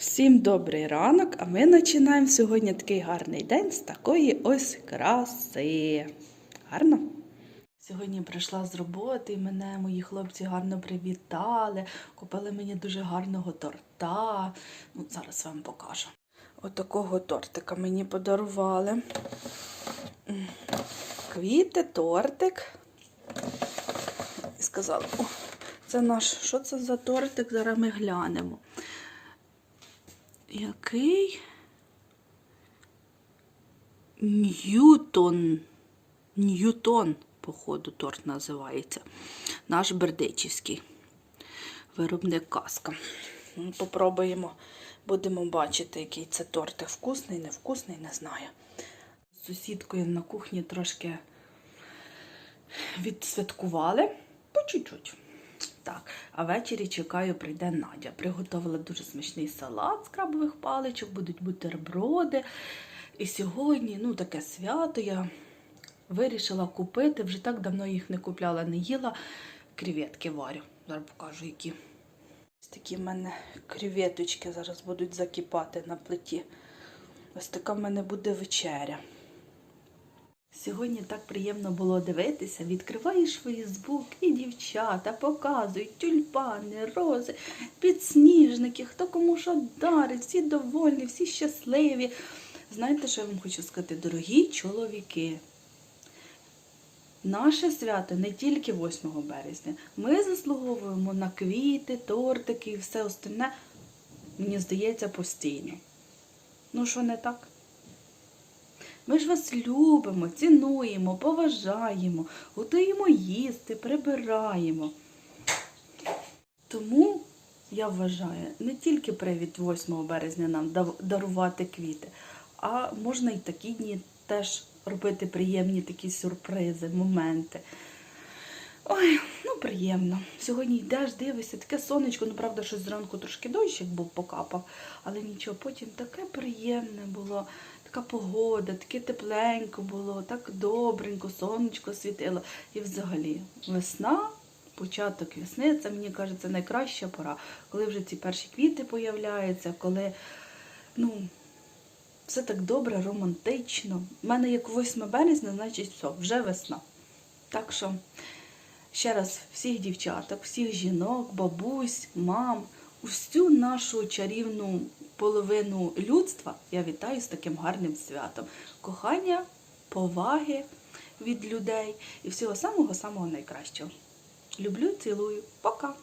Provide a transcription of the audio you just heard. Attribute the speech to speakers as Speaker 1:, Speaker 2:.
Speaker 1: Всім добрий ранок, а ми починаємо сьогодні такий гарний день з такої ось краси. Гарно? Сьогодні прийшла з роботи, і мене мої хлопці гарно привітали, купили мені дуже гарного торта. Ну, зараз вам покажу. Отакого тортика мені подарували. Квіти, тортик. І сказали, о, це наш, що це за тортик? Зараз ми глянемо. Який? Ньютон. Ньютон, походу, торт називається. Наш бердичівський виробник казка. Ну, Попробуємо, будемо бачити, який це тортик. Вкусний, невкусний, не знаю. З сусідкою на кухні трошки відсвяткували по чуть-чуть. Так, а ввечері чекаю, прийде Надя. Приготувала дуже смачний салат з крабових паличок, будуть бутерброди. І сьогодні, ну, таке свято, я вирішила купити. Вже так давно їх не купляла, не їла. Креветки варю. Зараз покажу, які. Ось такі в мене креветочки зараз будуть закипати на плиті. Ось така в мене буде вечеря. Сьогодні так приємно було дивитися. Відкриваєш Фейсбук і дівчата показують тюльпани, рози, підсніжники, хто кому що дарить, всі довольні, всі щасливі. Знаєте, що я вам хочу сказати, дорогі чоловіки? Наше свято не тільки 8 березня. Ми заслуговуємо на квіти, тортики і все остальне, мені здається, постійно. Ну, що не так? Ми ж вас любимо, цінуємо, поважаємо, готуємо їсти, прибираємо. Тому я вважаю, не тільки привід 8 березня нам дарувати квіти, а можна і такі дні теж робити приємні такі сюрпризи, моменти. Ой, ну приємно. Сьогодні йдеш, дивишся, таке сонечко, ну правда, щось зранку трошки дощик був покапав, але нічого, потім таке приємне було, така погода, таке тепленько було, так добренько, сонечко світило. І взагалі весна, початок весни, це мені кажеться найкраща пора, коли вже ці перші квіти появляються, коли, ну. Все так добре, романтично. У мене як 8 березня, значить все, вже весна. Так що ще раз всіх дівчаток, всіх жінок, бабусь, мам, усю нашу чарівну половину людства я вітаю з таким гарним святом. Кохання, поваги від людей і всього самого-самого найкращого. Люблю, цілую. Пока!